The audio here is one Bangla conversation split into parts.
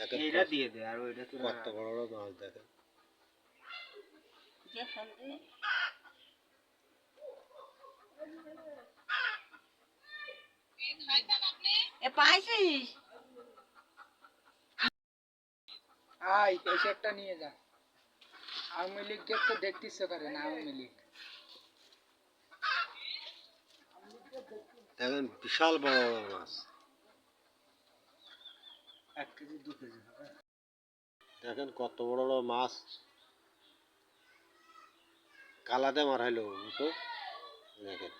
দেখেন এইটা দিয়ে দে আর ওইটা তো কত বড় বড় মাছ দেখেন। যে ফেলবে এ পাইছিস? আয় এসে একটা নিয়ে যা। আওয়ামী লীগকে তো দেখতে ইচ্ছে করে না আওয়ামী লীগ। দেখেন বিশাল বড় বড় মাছ। এক কেজি দু কেজি হবে দেখেন কত বড় বড় মাছ। কালাতে মারাইলো তো দেখেন।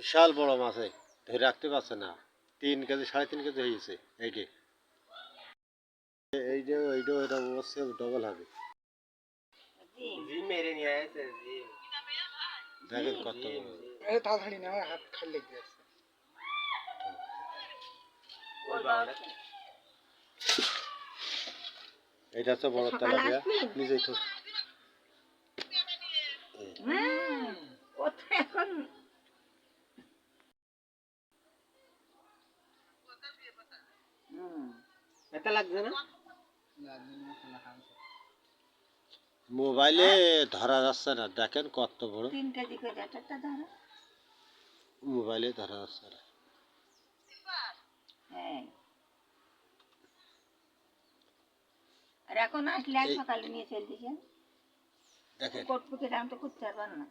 বিশাল বড় মাছ ধরে রাখতে পারছে না। তিন কেজি সাড়ে তিন কেজি হয়েছে এইটে এই যে এইটা এটা অবশ্যই ডবল হবে। জি মেরে নিয়ে আসে জি দেখেন কত বড়। তাড়াতাড়ি না হাত খালি লেগে হচ্ছে বড় তেলাপিয়া। নিজেই তো হ্যাঁ এখন? এটা লাগছে না? মোবাইলে ধরা যাচ্ছে না দেখেন কত বড়। মোবাইলে ধরা যাচ্ছে না। হ্যাঁ। আর এখন আসলে এই- সকালে নিয়ে দেখেন। কোটপুকে দাম তো করতে পারবেন না।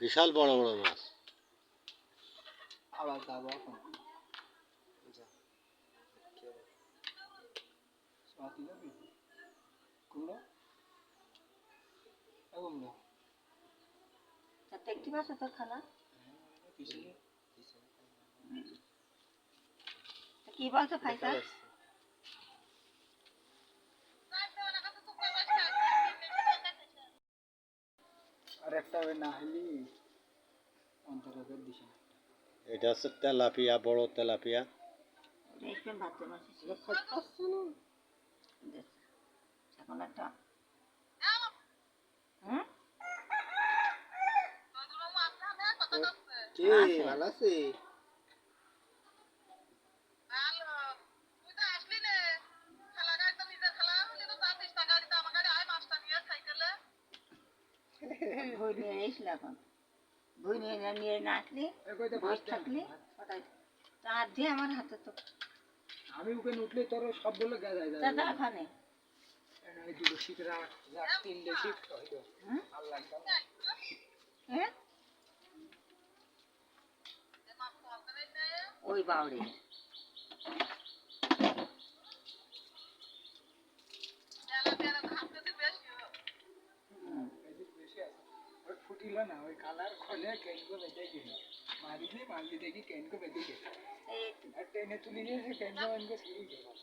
বিশাল বড় বড় মাছ। আবার যাব এখন। কুমড়ো? এ কুমড়ো তা দেখতে পাচ্ছ তোর খালা কিসে কি বলছো ফাইসাল আর একটা না হলি অন্তরের দিশে এটা হচ্ছে তেলাপিয়া বড় তেলাপিয়া দেখবেন ভাবতে পারছিস এখন একটা কে ভালো আছে বই নিয়ে এসলে এখন বই নিয়ে নিয়ে না আসলে এই কইতে বই ফার্স্ট থাকলে তার দিয়ে আমার হাতে তো আমি ওখানে উঠলে তোর দাদা ওখানে দুটো তিনটে শিট হইল হুম ખૂબ આવડે ફૂટીલો ના હોય કાલાર ખોલે કેન્કો બેઠે ગયો મારી દે મારી દે કે કેન્કો બેઠી ગયો એટલે એને તું લીધે કેન્કો વેન્કો થઈ ગયો